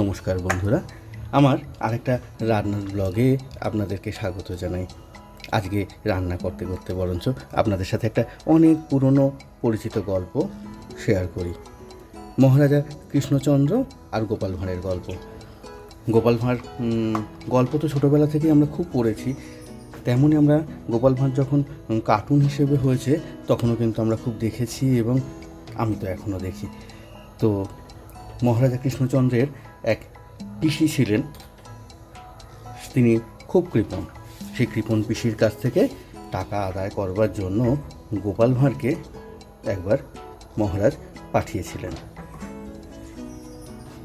নমস্কার বন্ধুরা। আমার আরেকটা রান্নার ব্লগে আপনাদেরকে স্বাগত জানাই। আজকে রান্না করতে করতে বরঞ্চ আপনাদের সাথে একটা অনেক পুরনো পরিচিত গল্প শেয়ার করি। মহারাজা কৃষ্ণচন্দ্র আর গোপাল ভাঁড়ের গল্প। গোপাল ভাঁড় গল্প তো ছোটোবেলা থেকেই আমরা খুব পড়েছি। তেমনই আমরা গোপাল ভাঁড় যখন কার্টুন হিসেবে হয়েছে, তখনও কিন্তু আমরা খুব দেখেছি এবং আমি তো এখনও দেখি। তো মহারাজা কৃষ্ণচন্দ্রের এক পিসি ছিলেন। তিনি খুব কৃপণ। সেই কৃপণ পিসির কাছ থেকে টাকা আদায় করবার জন্য গোপাল ভাঁড়কে একবার মহারাজ পাঠিয়েছিলেন।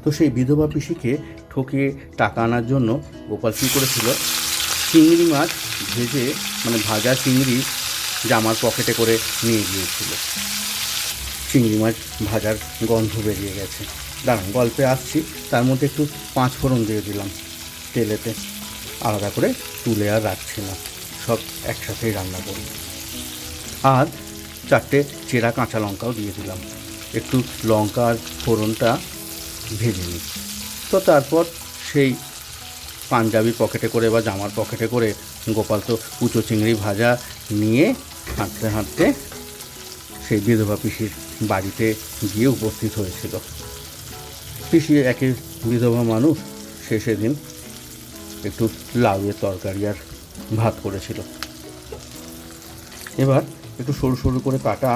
তো সেই বিধবা পিসিকে ঠকিয়ে টাকা আনার জন্য গোপাল কী করেছিল? চিংড়ি মাছ ভেজে মানে ভাজা চিংড়ি জামার পকেটে করে নিয়ে গিয়েছিল। চিংড়ি মাছ ভাজার গন্ধ বেরিয়ে গেছে। দাঁড়ান, গল্পে আসছি। তার মধ্যে একটু পাঁচ ফোড়ন দিয়ে দিলাম তেলেতে। আলাদা করে তুলে আর রাখছি না। সব একসাথেই রান্না করি আর চারটে চেরা কাঁচা লঙ্কাও দিয়ে দিলাম। একটু লঙ্কা আর ফোড়নটা ভেজে নিই। তো তারপর সেই পাঞ্জাবি পকেটে করে বা জামার পকেটে করে গোপাল তো কুচো চিংড়ি ভাজা নিয়ে হাঁটতে হাঁটতে সেই বিধবা পিসির বাড়িতে গিয়ে উপস্থিত হয়েছিল। পিসি একে বিধবা মানুষ সে সেদিন একটু লাউয়ের তরকারি আর ভাত করেছিল। এবার একটু সরু সরু করে কাটা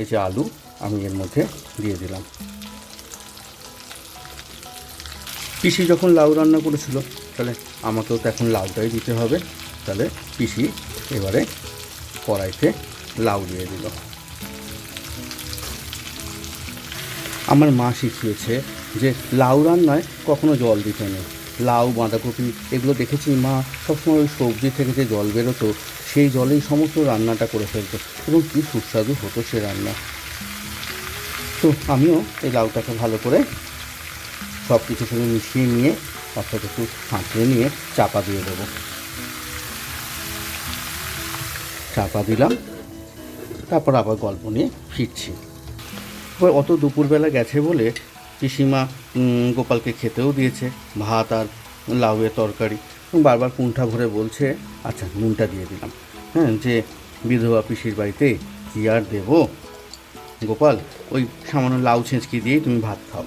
এই যে আলু আমি এর মধ্যে দিয়ে দিলাম। পিসি যখন লাউ রান্না করেছিল, তাহলে আমাকেও তো এখন লাউটাই দিতে হবে। তাহলে পিসি এবারে কড়াইতে লাউ দিয়ে দিল। আমার মা শিখিয়েছে যে লাউ রান্নায় কখনো জল দিতে নেই। লাউ, বাঁধাকপি, এগুলো দেখেছি মা সবসময় ওই সবজি থেকে যে জল বেরোতো, সেই জলেই সমস্ত রান্নাটা করে ফেলতো এবং কী সুস্বাদু হতো সে রান্না। তো আমিও এই লাউটাকে ভালো করে সব কিছু সঙ্গে মিশিয়ে নিয়ে অর্থাৎ একটু ফাঁকিয়ে নিয়ে চাপা দিয়ে দেবো। চাপা দিলাম, তারপর আবার গল্প নিয়ে ফিরছি। এবার অত দুপুরবেলা গেছে বলে পিসিমা গোপালকে খেতেও দিয়েছে, ভাত আর লাউয়ের তরকারি। বারবার কুণ্ঠা ভরে বলছে আচ্ছা নুনটা দিয়ে দিলাম। হ্যাঁ যে বিধবা পিসির বাড়িতে কী আর দেবো? গোপাল, ওই সামান্য লাউ ছেঁচকি দিয়েই তুমি ভাত খাও।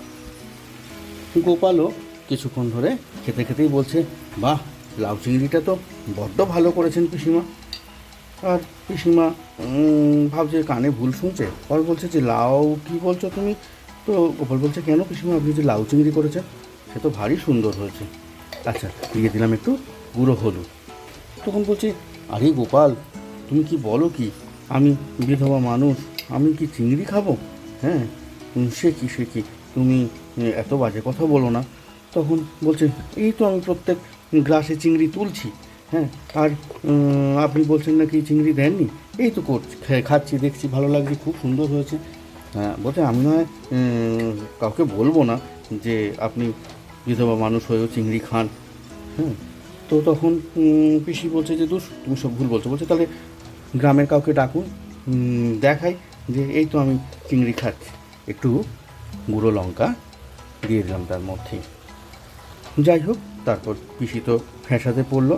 গোপালও কিছুক্ষণ ধরে খেতে খেতেই বলছে, বাহ, লাউ চিংড়িটা তো বড্ড ভালো করেছেন পিসিমা। আর পিসিমা ভাবছে কানে ভুল শুনছে। পর বলছে যে, লাউ কি বলছো তুমি? তো গোপাল বলছে, কেন পিসিমা, আপনি যে লাউ চিংড়ি করেছেন, সে তো ভারী সুন্দর হয়েছে। আচ্ছা দিয়ে দিলাম একটু গুঁড়ো হলুদ। তখন বলছে, আরে গোপাল, তুমি কি বলো কি? আমি বিধবা মানুষ, আমি কি চিংড়ি খাব? হ্যাঁ? সে কি সে কি? তুমি এত বাজে কথা বলো না। তখন বলছে, এই তো আমি প্রত্যেক গ্লাসে চিংড়ি তুলছি। হ্যাঁ আর আপনি বলছেন নাকি চিংড়ি দেননি? এই তো করছি খাচ্ছি, দেখছি, ভালো লাগছে, খুব সুন্দর হয়েছে। হ্যাঁ বলছে আমি নয় কাউকে বলব না যে আপনি বিধবা মানুষ হয়েও চিংড়ি খান। হ্যাঁ তো তখন পিসি বলছে যে দোষ তুমি সব ভুল বলছো। বলছে, তাহলে গ্রামের কাউকে ডাকুন দেখাই যে, এই তো আমি চিংড়ি খাচ্ছি। একটু গুঁড়ো লঙ্কা দিয়ে দিলাম তার মধ্যেই। যাই হোক, তারপর পিসি তো ফ্যাঁসাতে পড়ল।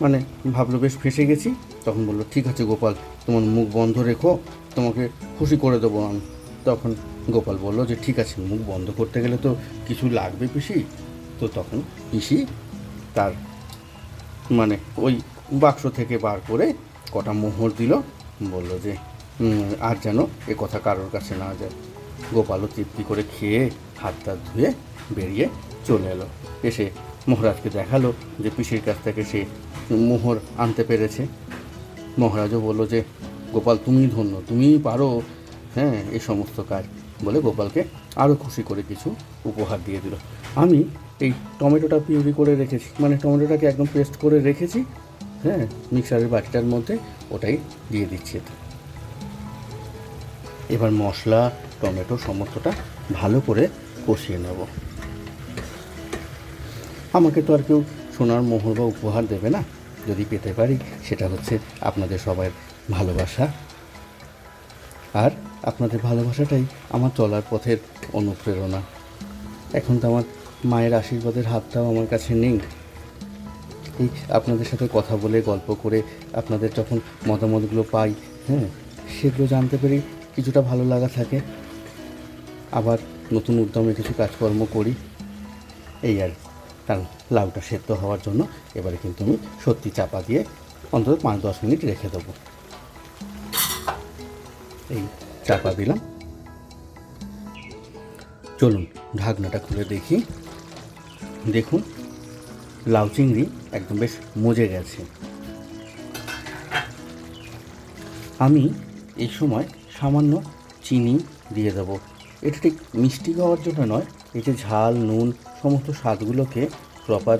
মানে ভাবলো, বেশ, ফেসে গেছি। তখন বলল, ঠিক আছে গোপাল, তোমার মুখ বন্ধ রেখো, তোমাকে খুশি করে দেবো আমি। তখন গোপাল বলল, যে ঠিক আছে, মুখ বন্ধ করতে গেলে তো কিছু লাগবে পিসি। তো তখন পিসি তার মানে ওই বাক্স থেকে বার করে কটা মোহর দিল, বলল যে আর যেন এ কথা কারোর কাছে না যায়। গোপালও তৃপ্তি করে খেয়ে হাত টাত ধুয়ে বেরিয়ে চলে এলো। এসে মহারাজকে দেখাল যে পিসির কাছ থেকে সে মোহর আনতে পেরেছে। মহারাজও বলল যে, গোপাল তুমি ধন্য, তুমিই পারো হ্যাঁ এই সমস্ত কাজ। বলে গোপালকে আরও খুশি করে কিছু উপহার দিয়ে দিল। আমি এই টমেটোটা পিউরি করে রেখেছি মানে টমেটোটাকে একদম পেস্ট করে রেখেছি হ্যাঁ মিক্সারের বাটিটার মধ্যে ওটাই দিয়ে দিচ্ছি এতে। এবার মশলা, টমেটো, সমস্তটা ভালো করে কষিয়ে নেব। আমাকে তো আর কেউ সোনার মোহর বা উপহার দেবে না। যদি পেতে পারি, সেটা হচ্ছে আপনাদের সবার ভালোবাসা। আর আপনাদের ভালোবাসাটাই আমার চলার পথের অনুপ্রেরণা। এখন তো আমার মায়ের আশীর্বাদের হাতটাও আমার কাছে নেই। এই আপনাদের সাথে কথা বলে, গল্প করে, আপনাদের যখন মতামতগুলো পাই হ্যাঁ সেগুলো জানতে পেরে কিছুটা ভালো লাগা থাকে। আবার নতুন উদ্যমে কিছু কাজকর্ম করি, এই আর কি। কারণ লাউটা সেদ্ধ হওয়ার জন্য এবারে কিন্তু আমি সত্যি চাপা দিয়ে অন্তত পাঁচ দশ মিনিট রেখে দেবো। এই চাপা দিলাম। চলুন ঢাকনাটা খুলে দেখি। দেখুন, লাউ চিংড়ি একদম বেশ মজে গেছে। আমি এই সময় সামান্য চিনি দিয়ে দেবো। এটা ঠিক মিষ্টি খাওয়ার জন্য নয় যে ঝাল, নুন সমস্ত স্বাদগুলোকে প্রপার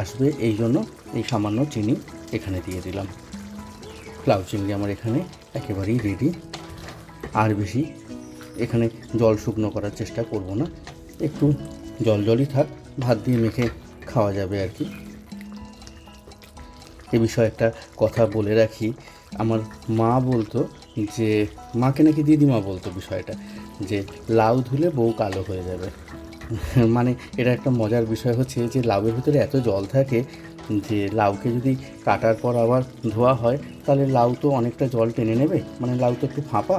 আসবে, এই জন্য এই সামান্য চিনি এখানে দিয়ে দিলাম। লাউ চিংড়ি আমার এখানে একেবারেই রেডি আর বেশি এখানে জল শুকনো করার চেষ্টা করব না। একটু জল জলই থাক, ভাত দিয়ে মেখে খাওয়া যাবে আর কি। এ বিষয়ে একটা কথা বলে রাখি। আমার মা বলতো যে, মাকে নাকি দিদিমা বলতো বিষয়টা, যে লাউ ধুলে বউ কালো হয়ে যাবে। মানে এটা একটা মজার বিষয় হচ্ছে যে লাউয়ের ভিতরে এত জল থাকে যে লাউকে যদি কাটার পর আবার ধোয়া হয়, তাহলে লাউ তো অনেকটা জল টেনে নেবে মানে লাউ তো একটু ফাঁপা।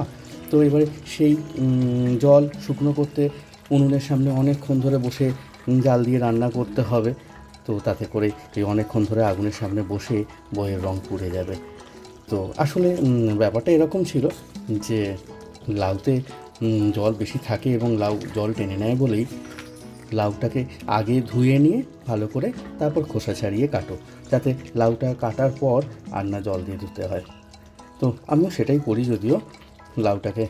তো এবারে সেই জল শুকনো করতে উনুনের সামনে অনেকক্ষণ ধরে বসে জাল দিয়ে রান্না করতে হবে। তো তাতে করে এই অনেকক্ষণ ধরে আগুনের সামনে বসে বইয়ের রং পুড়ে যাবে। তো আসলে ব্যাপারটা এরকম ছিল যে লাউতে জল বেশি থাকে এবং লাউ জল টেনে নেয় বলেই লাউটাকে আগে ধুয়ে নিয়ে ভালো করে তারপর খোসা ছাড়িয়ে কাটো, যাতে লাউটা কাটার পর আর না জল দিয়ে ধুতে হয়। তো আমিও সেটাই করি যদিও লাউটাকে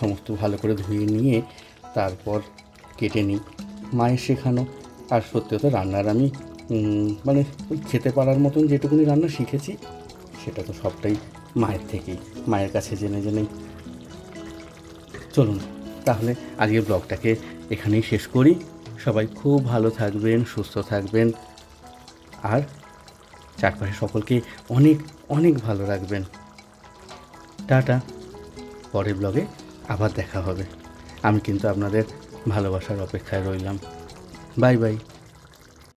সমস্ত ভালো করে ধুয়ে নিয়ে তারপর কেটে নিই। মায়ের শেখানো, আর সত্যি কথা রান্নার আমি মানে খেতে পারার মতন যেটুকুনি রান্না শিখেছি, সেটা তো সবটাই মায়ের থেকেই, মায়ের কাছে জেনে জেনেই। চলুন, তাহলে আজকের ব্লগটাকে এখানেই শেষ করি। সবাই খুব ভালো থাকবেন, সুস্থ থাকবেন। আর চারপাশে সকলকে অনেক অনেক ভালো রাখবেন। টাটা। পরের ব্লগে আবার দেখা হবে। আমি কিন্তু আপনাদের ভালোবাসার অপেক্ষায় রইলাম। Bye bye.